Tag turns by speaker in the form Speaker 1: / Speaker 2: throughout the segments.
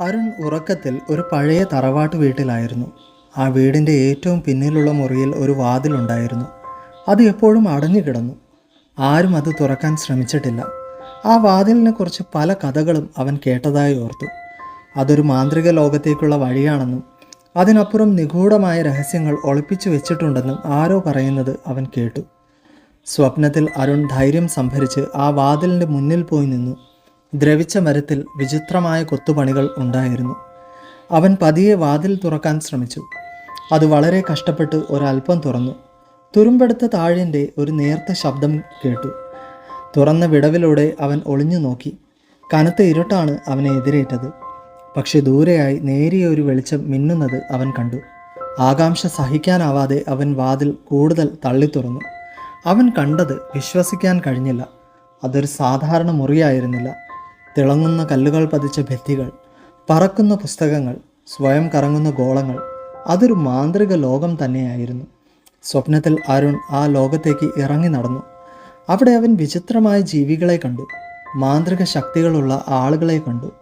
Speaker 1: അരുൺ ഉറക്കത്തിൽ ഒരു പഴയ തറവാട്ട് വീട്ടിലായിരുന്നു. ആ വീടിന്റെ ഏറ്റവും പിന്നിലുള്ള മുറിയിൽ ഒരു വാതിലുണ്ടായിരുന്നു അത് എപ്പോഴും അടഞ്ഞു കിടന്നു. ആരും അത് തുറക്കാൻ ശ്രമിച്ചിട്ടില്ല. ആ വാതിലിനെക്കുറിച്ച് പല കഥകളും അവൻ കേട്ടതായി ഓർത്തു. അതൊരു മാന്ത്രിക ലോകത്തേക്കുള്ള വഴിയാണെന്നും അതിനപ്പുറം നിഗൂഢമായ രഹസ്യങ്ങൾ ഒളിപ്പിച്ചു വെച്ചിട്ടുണ്ടെന്നും ആരോ പറയുന്നത് അവൻ കേട്ടു. സ്വപ്നത്തിൽ അരുൺ ധൈര്യം സംഭരിച്ച് ആ വാതിലിന്റെ മുന്നിൽ പോയി നിന്നു. ദ്രവിച്ച മരത്തിൽ വിചിത്രമായ കൊത്തുപണികൾ ഉണ്ടായിരുന്നു. അവൻ പതിയെ വാതിൽ തുറക്കാൻ ശ്രമിച്ചു. അത് വളരെ കഷ്ടപ്പെട്ട് ഒരൽപ്പം തുറന്നു. തുരുമ്പെടുത്ത താഴിന്റെ ഒരു നേർത്ത ശബ്ദം കേട്ടു. തുറന്ന വിടവിലൂടെ അവൻ ഒളിഞ്ഞു നോക്കി. കനത്ത ഇരുട്ടാണ് അവനെ എതിരേറ്റത്. പക്ഷെ ദൂരെയായി നേരിയ ഒരു വെളിച്ചം മിന്നുന്നത് അവൻ കണ്ടു. ആകാംക്ഷ സഹിക്കാനാവാതെ അവൻ വാതിൽ കൂടുതൽ തള്ളി തുറന്നു അവൻ കണ്ടത് വിശ്വസിക്കാൻ കഴിഞ്ഞില്ല. അതൊരു സാധാരണ മുറിയായിരുന്നില്ല. തിളങ്ങുന്ന കല്ലുകൾ പതിച്ച ഭിത്തികൾ പറക്കുന്ന പുസ്തകങ്ങൾ സ്വയം കറങ്ങുന്ന ഗോളങ്ങൾ അതൊരു മാന്ത്രിക ലോകം തന്നെയായിരുന്നു. സ്വപ്നത്തിൽ അരുൺ ആ ലോകത്തേക്ക് ഇറങ്ങി നടന്നു. അവിടെ അവൻ വിചിത്രമായ ജീവികളെ കണ്ടു മാന്ത്രിക ശക്തികളുള്ള ആളുകളെ കണ്ടു.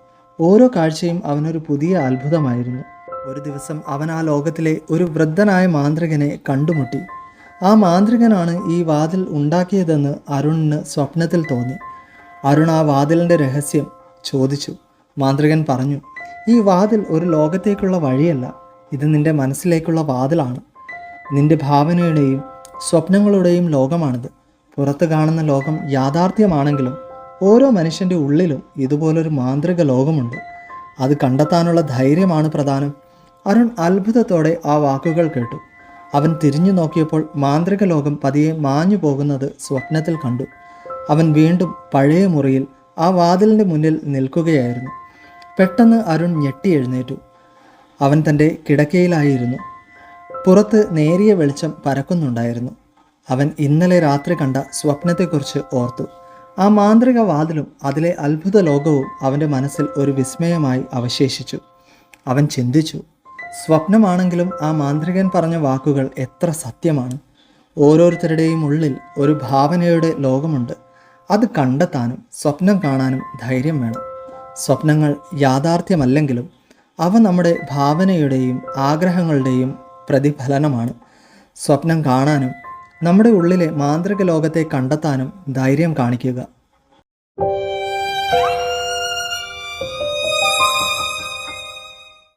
Speaker 1: ഓരോ കാഴ്ചയും അവനൊരു പുതിയ അത്ഭുതമായിരുന്നു. ഒരു ദിവസം അവൻ ആ ലോകത്തിലെ ഒരു വൃദ്ധനായ മാന്ത്രികനെ കണ്ടുമുട്ടി. ആ മാന്ത്രികനാണ് ഈ വാതിൽ ഉണ്ടാക്കിയതെന്ന് അരുണിന് സ്വപ്നത്തിൽ തോന്നി. അരുൺ ആ വാതിലിന്റെ രഹസ്യം ചോദിച്ചു. മാന്ത്രികൻ പറഞ്ഞു ഈ വാതിൽ ഒരു ലോകത്തേക്കുള്ള വഴിയല്ല. ഇത് നിന്റെ മനസ്സിലേക്കുള്ള വാതിലാണ്. നിന്റെ ഭാവനയുടെയും സ്വപ്നങ്ങളുടെയും ലോകമാണിത്. പുറത്ത് കാണുന്ന ലോകം യാഥാർത്ഥ്യമാണെങ്കിലും ഓരോ മനുഷ്യന്റെ ഉള്ളിലും ഇതുപോലൊരു മാന്ത്രിക ലോകമുണ്ട്. അത് കണ്ടെത്താനുള്ള ധൈര്യമാണ് പ്രധാനം. അരുൺ അത്ഭുതത്തോടെ ആ വാക്കുകൾ കേട്ടു. അവൻ തിരിഞ്ഞു നോക്കിയപ്പോൾ മാന്ത്രിക ലോകം പതിയെ മാഞ്ഞു പോകുന്നത് സ്വപ്നത്തിൽ കണ്ടു. അവൻ വീണ്ടും പഴയ മുറിയിൽ ആ വാതിലിന്റെ മുന്നിൽ നിൽക്കുകയായിരുന്നു. പെട്ടെന്ന് അരുൺ ഞെട്ടി എഴുന്നേറ്റു. അവൻ തന്റെ കിടക്കയിലായിരുന്നു. പുറത്ത് നേരിയ വെളിച്ചം പരക്കുന്നുണ്ടായിരുന്നു. അവൻ ഇന്നലെ രാത്രി കണ്ട സ്വപ്നത്തെക്കുറിച്ച് ഓർത്തു. ആ മാന്ത്രിക വാതിലും അതിലെ അത്ഭുത ലോകവും അവന്റെ മനസ്സിൽ ഒരു വിസ്മയമായി അവശേഷിച്ചു. അവൻ ചിന്തിച്ചു സ്വപ്നമാണെങ്കിലും ആ മാന്ത്രികൻ പറഞ്ഞ വാക്കുകൾ എത്ര സത്യമാണ്. ഓരോരുത്തരുടെയും ഉള്ളിൽ ഒരു ഭാവനയുടെ ലോകമുണ്ട്. അത് കണ്ടെത്താനും സ്വപ്നം കാണാനും ധൈര്യം വേണം. സ്വപ്നങ്ങൾ യാഥാർത്ഥ്യമല്ലെങ്കിലും അവ നമ്മുടെ ഭാവനയുടെയും ആഗ്രഹങ്ങളുടെയും പ്രതിഫലനമാണ്. സ്വപ്നം കാണാനും നമ്മുടെ ഉള്ളിലെ മാന്ത്രിക ലോകത്തെ കണ്ടെത്താനും ധൈര്യം കാണിക്കുക.